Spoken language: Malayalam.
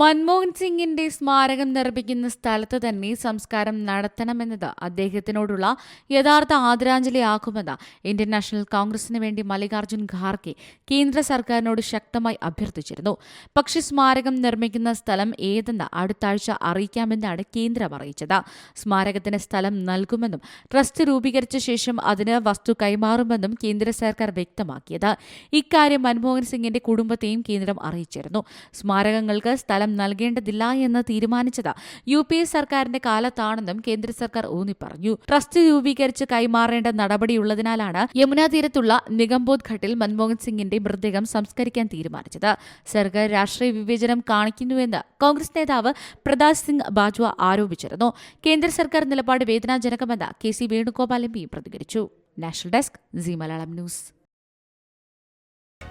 മൻമോഹൻ സിംഗിന്റെ സ്മാരകം നിർമ്മിക്കുന്ന സ്ഥലത്ത് തന്നെ സംസ്കാരം നടത്തണമെന്നത് അദ്ദേഹത്തിനോടുള്ള യഥാർത്ഥ ആദരാഞ്ജലി ആദരാഞ്ജലിയാക്കുമെന്ന് ഇന്ത്യൻ നാഷണൽ കോൺഗ്രസിന് വേണ്ടി മല്ലികാർജുൻ ഖാർഗെ കേന്ദ്ര സർക്കാരിനോട് ശക്തമായി അഭ്യർത്ഥിച്ചിരുന്നു. പക്ഷേ സ്മാരകം നിർമ്മിക്കുന്ന സ്ഥലം ഏതെന്ന് അടുത്ത ആഴ്ച അറിയിക്കാമെന്നാണ് കേന്ദ്രം അറിയിച്ചത്. സ്മാരകത്തിന് സ്ഥലം നൽകുമെന്നും ട്രസ്റ്റ് രൂപീകരിച്ച ശേഷം അതിന് വസ്തു കൈമാറുമെന്നും കേന്ദ്ര സർക്കാർ വ്യക്തമാക്കിയത്. ഇക്കാര്യം മൻമോഹൻ സിംഗിന്റെ കുടുംബത്തെയും കേന്ദ്രം അറിയിച്ചിരുന്നു. സ്മാരകങ്ങൾക്ക് സ്ഥലം നൽകേണ്ടതില്ല എന്ന് തീരുമാനിച്ചത് യു പി എ സർക്കാരിന്റെ കാലത്താണെന്നും കേന്ദ്ര സർക്കാർ ഊന്നി പറഞ്ഞു ട്രസ്റ്റ് രൂപീകരിച്ച് കൈമാറേണ്ട നടപടിയുള്ളതിനാലാണ് യമുനാ തീരത്തുള്ള നിഗംബോധ് ഘട്ടിൽ മൻമോഹൻ സിംഗിന്റെ മൃതദേഹം സംസ്കരിക്കാൻ തീരുമാനിച്ചത്. സർക്കാർ രാഷ്ട്രീയ വിവേചനം കാണിക്കുന്നുവെന്ന് കോൺഗ്രസ് നേതാവ് പ്രതാപ് സിംഗ് ബാജ്വ ആരോപിച്ചിരുന്നു. കേന്ദ്ര സർക്കാർ നിലപാട് വേദനാജനകമെന്ന് K C Venugopal M P പ്രതികരിച്ചു. National desk Zee Malayalam news.